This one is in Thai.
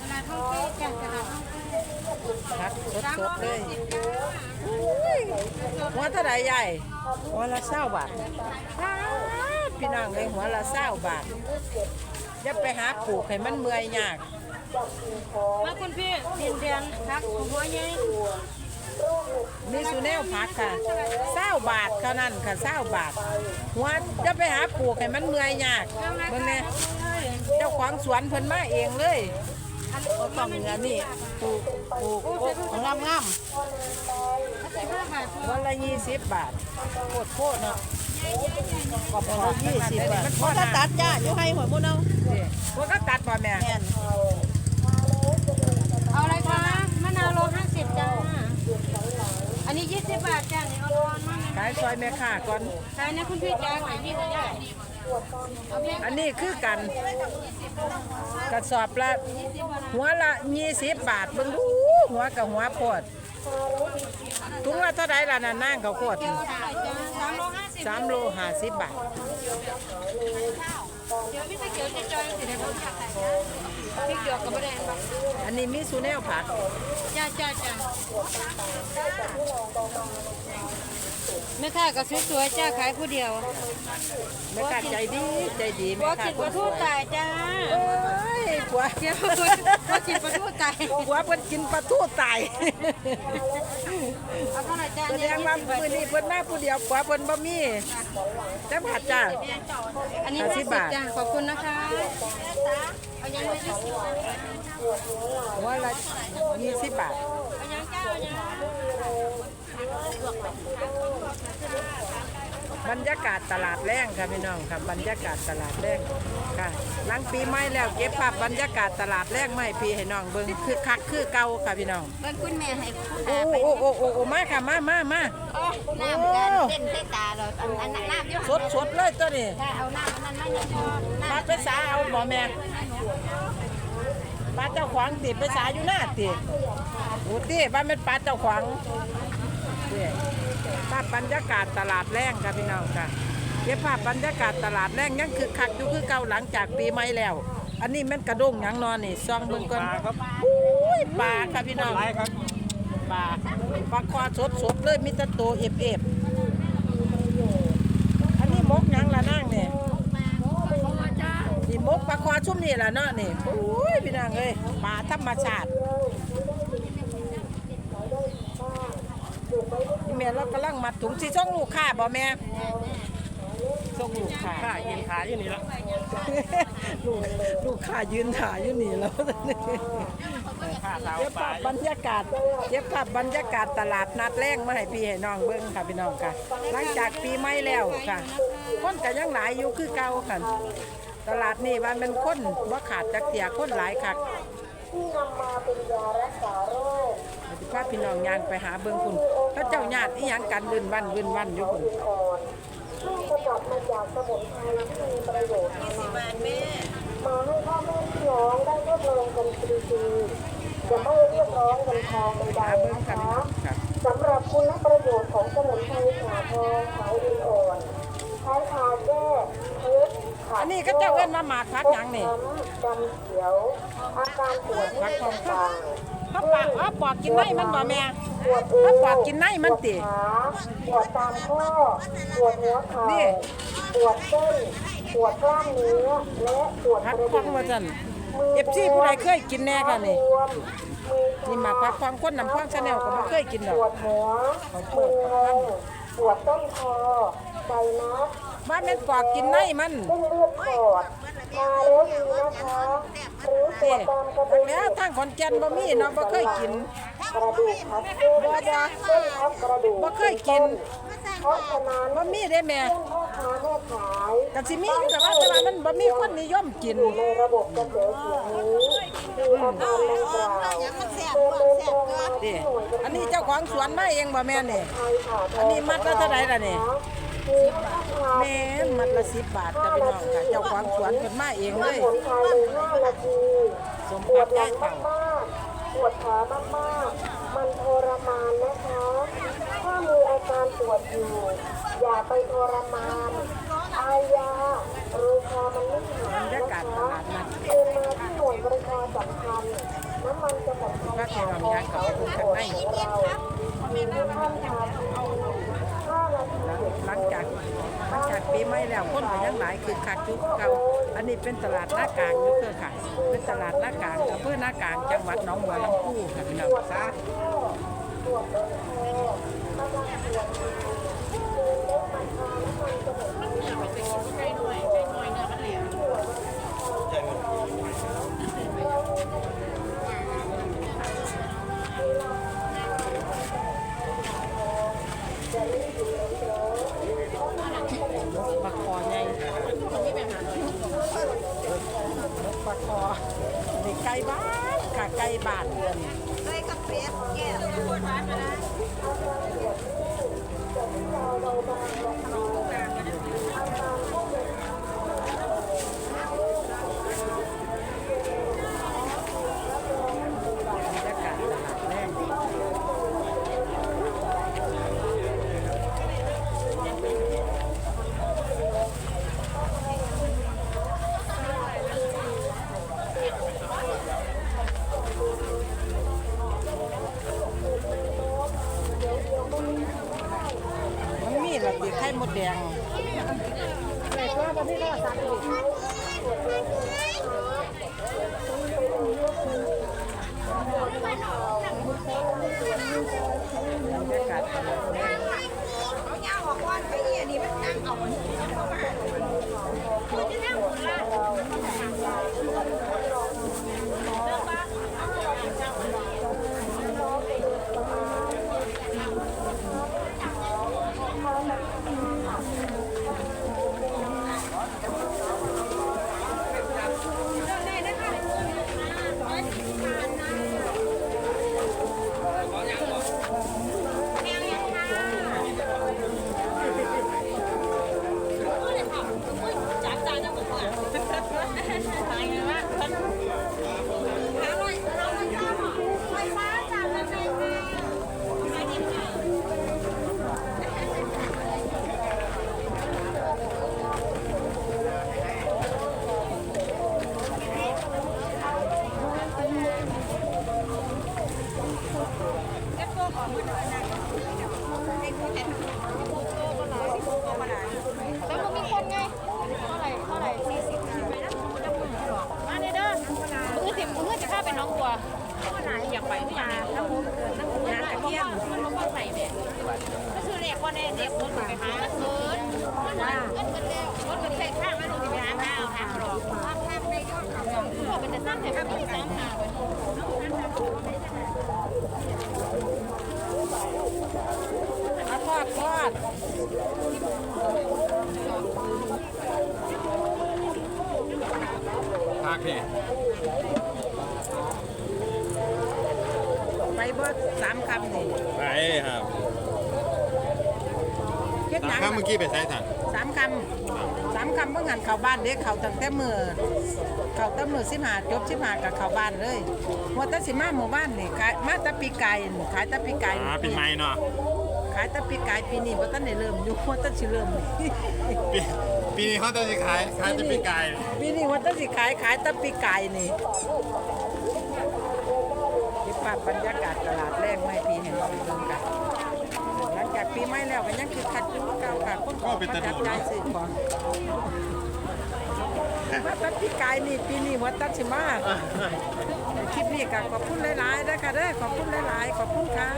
ตลาดท่องเที่ยวจ้ะตลาดท่องเที่ยวพักสสามดร้อยๆเลห้ายสิบจ้าหัวเท่าไรใหญ่ หัวละเศร้าบาทป๊าดพี่น้องเลยหัวละเศร้าบาทอย่าไปหาปลูกให้มันเมื่อยยากมาคุณพี่ดินเดือนพักหัวใหญ่มีสูแนวพักค่ะเศร้าบาทเท่านั้นค่ะเศร้าบาทหัวจะไปหาปลูกให้มันเมื่อยยากเบิ่งเนี่ย เจ้าของสวนเพิ่นมาเองเลยก็ต้องเงินนี่ปลูกปลูกงามงามใส่ห้าบาทๆวันละยี่สิบบาทโคตรโคตรเนาะกรอบๆยี่สิบบาทเพราะถ้าตัดจ้าอยู่ให้หัวมุนเอาพวกก็ตัดป่ะแม่แม่นเอาอะไรคะมะนาวโลห้าสิบจ้าอันนี้ยี่สิบบาทจ้าเนี่ยเอาร้อนมากขายซอยแม่ค้าก่อนใช่นะคุณพี่จ้าขายพี่ก็ได้ อันนี้คือกันกระสอบละหัวละยี่สิบบาทเบิ่งดูหัวกับหัวโพดถุงละเท่าไรล่ะน่ะนั่งเขาโคตรสามโลห้าสิบบาทเดี๋ยวพี่ตะเกียวจะจอยสิเดี๋ยวผมอยากใส่พี่เกียวกับมะแดงบ้างอันนี้มีสูแนวผักจ้าจ้าจ้า แม่ค้าก็สวยๆจ้าขายผู้เดียวแม่ค้าใจดีใจดีบัแม่วค้ากินปลาทูตายจ้าโอ้ยผัวเดี๋ยวบัวกินปลาทูตายผัวเพิ่นกินปลาทูตายเอาเท่าไหร่จ้าแสดงว่ามื้อนี้เพิ่นมาผู้เดียวผัวเพิ่นบ่มีจักบาทจ้า อันนี้ห้าห้าสิสิบบบาท จ้าขอบคุณนะคะเอายังไม่ยี่สิบหัวละยี่สิบบาท บรรยากาศตลาดแรงค่ะพี่น้องค่ะบรรยากาศตลาดแรงค่ะหลังปีใหม่แล้วเก็บภาพบรรยากาศตลาดแรงมาให้พี่ให้น้องเบิ่งคือคักคือเก่าค่ะพี่น้องเบิ่งคุณแม่ให้ผู้โอ้หาไปโอ้โอ้โอ้โอ้มาค่ะมามามาน้ำกันเส้นเส้นตาเราอันอันน้ำเยอะสดสดเลยตัวนี้ถ้าเอาน้ำอันนั้นไม่พอมาไปสาเอาบ่แม่ปลา เจ้าขวางติไปสาอยู่หน้าติโอ้ติบ้านเป็นปลาเจ้าขวางนี่ภาพบรรยากาศตลาดแรงค่ะพี่น้องค่ะเก็บภาพบรรยากาศตลาดแรงยังคือคักอยู่คือเก่าหลังจากปีใหม่แล้ว อันนี้แมันกระด้งหยังนอนนี่ซองเบิ่งก่อนอุ้ยปลาค่ะพี่น้องปลาปลาคอสดสดๆเลยมีแต่ตัวเอฟเอฟอันนี้มกหยังละนั่งเนี่ยนี่ มกปลาคอชุ่มนี่แหละเนาะนี่โอ้ยพี่นางเอ้ยปลาธรรมชาตินี่แม่เรากำลังมัดถุงสีช่องลูกค้าบ่แม่ช่องลูกค้าข้ายินขาอยู่นี่ละลูกลูกค้ายืนถ่ายอยู่นี่แล้วข้าสาวเก็บปลาภาพบรรยากาศเก็บภาพบรรยากาศตลาดนัดแรงมาให้พี่ให้น้องเบิ่งค่ะพี่น้องค่ะ หลังจากปีใหม่แล้วค่ะคนก็ยังหลายอยู่คือเก่าค่ะ ตลาดนี่ว่ามันคนบ่ขาดจักเตียคนหลายคักสิพาพี่น้องย่างไปหาเบิ่งคุณพระเจ้าญาติอีหยังกันลื่นวันลื่นวันอยู่คุณซึ่งสกัดมาจากสมุนไพรที่มีประโยชน์นานามาให้พ่อแม่พี่น้องได้ทดลองกันฟรีๆจะไม่เรียกร้องเงินทองใดหาๆเบิ่งนะกันคะครับสำหรับคุณประโยชน์ของสมุนไพรขาทองขาวดินอ่อนใช้ทาแก้เพชรขั อันนี้ก็เจ้าเอิ้นมาหมากพักหยังนี่ดำเขียว อาการปวดเมื่อยต่างถ้าปากอ้าปอกกินไนมันบ่แม่ๆปวดเอวถ้าปอกกินไนมันติขาปวดตามข้อปวดหัวเข่านี่ปวดเส้นปวดกล้ามเนื้อและปวดพักกระฟัดูงกว่าซั่นเอฟซีผู้ใดเคยกินแน่ค่ะนี่บวมมือนี่หมากพักฟังคนนำฟังชาแนลก็บ่เคยกินดอปวกดหัวมืองงปวดต้นคอไซนัส ว่าแม่นปอกกินไนมันเส้นเลือดขอดทาแล้วดีนะคะหรือปวนี่ดตามกระดูกแล้วทางขอนแก่นบ่มีเนาะบ่เคยกินบ่บ่บ่เคยกินเพราะฉะนั้นบ่มีได้แม่พ่อค้าแม่ขาก็สิมีอยู่แต่ว่าแต่ว่ามันบ่มีคนนิยมกินในระบบกระแสเสียงนี้มีอาการดังกล่าวเดินเดินนี่อันนี้เจ้าของสวนมาเองบ่แม่นนี่ยอันนี้มัดละเท่าไหร่ล่ะนี่ แม่นมัดละสิบบาทจะไปน้องค่ะเจ้าของสวนเป็นมาเองเลยสมบัติได้งตังค์มากๆปวดขามากๆ มันทรมานนะคะ ถ้ามีอาการปวดอยู่ อย่าไปทรมานอายารูอพมันไม่หายนะคะคือมาที่หน่วยบริการสำคัญน้ำมันจะสำคัญของของขาของเรามีท่านาน ไม่แล้วคนก็ยังหลายคือคักจุกเก่าอันนี้เป็นตลาดหน้ากลางยุคเพื่อค่ะเป็นตลาดหน้ากลางอำเภอหน้ากลางจังหวัดหนองบัวลำพูค่ะพี่น้องค่ะ บ้านเดือนได้กับเป็ดแก่ปวดร้านมาแล้ว บรรยากาศตลาดแรงมันมี หมดแดงบรรยากาศตลาดแรงเขาย่าบอกว่าไอ้เหี้ยนี่มันนั่งเอา ภาคพี่ไปเบิดสามคำนี่ไปครับ เฮ็ดหสายัมงคำเมื่อกี้ไปใช้สันสามคำสามคำเมื่อหันเข้าบ้านเด็กเข้าตั้งแต่มือเข้าตั้งมือสิบห้าจบสิบห้ากับเข้าบ้านเลยหัวแตะสิมาหมู่บ้านนี่ขายมาแตะปีไก่นี่ขายแตะปีไก่อ่าปีใหม่เนาะขายแตะปีไก่ปีนี้บ่ทันได้เริ่มอยู่หัวแตะสิเริ่มนี่ปีปีนี้เขาจะขายขายจะปีไก่ปีนี้หัวแตะสิขายขายแตะปีไก่นี่เก็บภาพบรรยากาศตลาดแรงไม่พี่เห็นเราไปเบิ่งกันหลังจากปีใหม่แล้วก็ยังคือคัดอยู่เก่าค่ะคนก็มาจับจ่ายซื้อของมาตัดพี่กายนี่ปีนี้วัดตัดสิมาคลิปนี้ก็ขอบคุณหลายๆนะคะเด้อขอบคุณหลายๆขอบคุณค่ะ